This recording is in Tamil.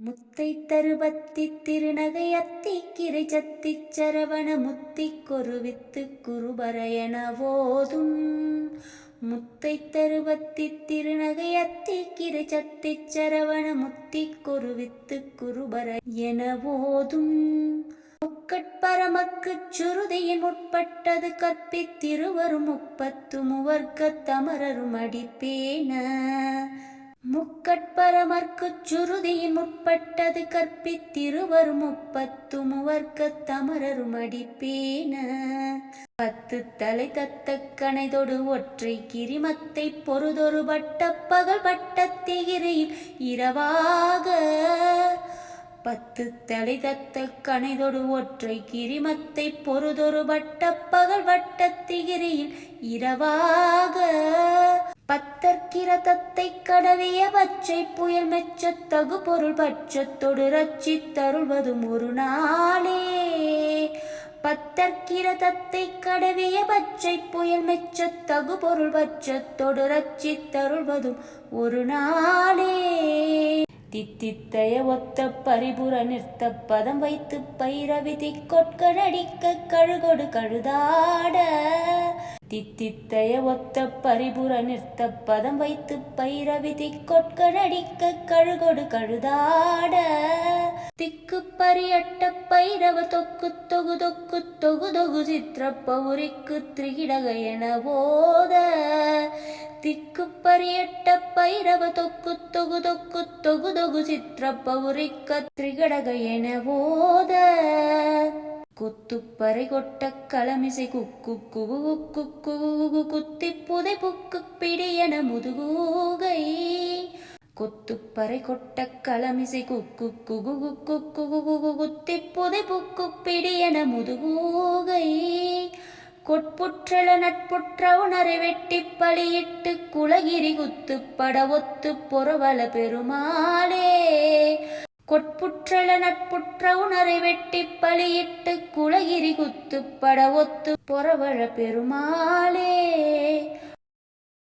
முத்தை தருபத்தி திருநகை அத்தி கிரை சத்தி சரவண முத்தி கொருவித்து குருபரையன போதும் முத்தை தருபத்தி திருநகை அத்தி கிரை சத்தி சரவண முத்தி கொருவித்து குருபர என போதும் முக்கட்பரமக்குச் சுருதியின் முற்பட்டது கற்பித்திருவரும் முப்பத்து முவர்க்க தமரரும் அடிப்பேன முக்கட்பரமர்க்குச் சுருதியின் முற்பட்டது கற்பித்திருவரும் முப்பத்து முவர்க்க தமரரும் அடிப்பேன பத்து தலை தத்த கணைதொடு ஒற்றை கிரிமத்தை பொறுதொரு பட்ட பகல் வட்டத்திகிரியில் இரவாக. பத்து தலை தத்த கணைதொடு ஒற்றை கிரிமத்தை பொறுதொரு பட்ட பகல் வட்டத்திகிரியில் இரவாக. பத்தற்கிரதத்தை கடவிய பச்சை புயல் மெச்சத்தகு பொருள் பட்சத்தொடு ரச்சித் தருள்வதும் ஒரு நாளே. பத்தற்கிரதத்தை கடவிய பச்சை புயல் மெச்சத்தகு பொருள் பட்சத்தொடு ரச்சித் தருள்வதும் ஒரு நாளே. தித்தித்தய ஒத்த பரிபுற நிறுத்த பதம் வைத்து பைரவி திக்கொட்கடடிக்க கழுகொடு கழுதாட. தித்தித்தய ஒத்த பரிபுர நிறுத்த பதம் வைத்து பைரவி திக்கொட்கடடிக்க கழுகொடு கழுதாட. திக்கு பரியட்ட பைரவ தொக்கு தொகு தொக்கு தொகு தொகு சித்திர பௌரிக்கு திரிகிடக என போத. திக்கு பரியட்ட பைரவ தொக்கு தொகு தொக்கு தொகு தொகு சித்திர பௌரிக்க திரிகடக என போத. கொத்துப்பறை கொட்ட களமிசை குக்கு குகு குக்கு குகு குத்தி புதை புக்கு பிடியன முதுகூகை. கொத்துப்பறை கொட்ட களமிசை குக்கு குகு குக்கு குகு குகு குத்தி புதை புக்கு பிடியன முதுகூகை. கொட்புற்றல நட்புற்ற உணரை வெட்டி பலியிட்டு குலகிரி குத்துப்பட ஒத்து பொறவல பெருமாளே. கொட்புற்றல நட்புற்ற உணரை வெட்டி பலியிட்டு குலகிரி குத்துப்பட ஒத்து பொறவழ பெருமாளே.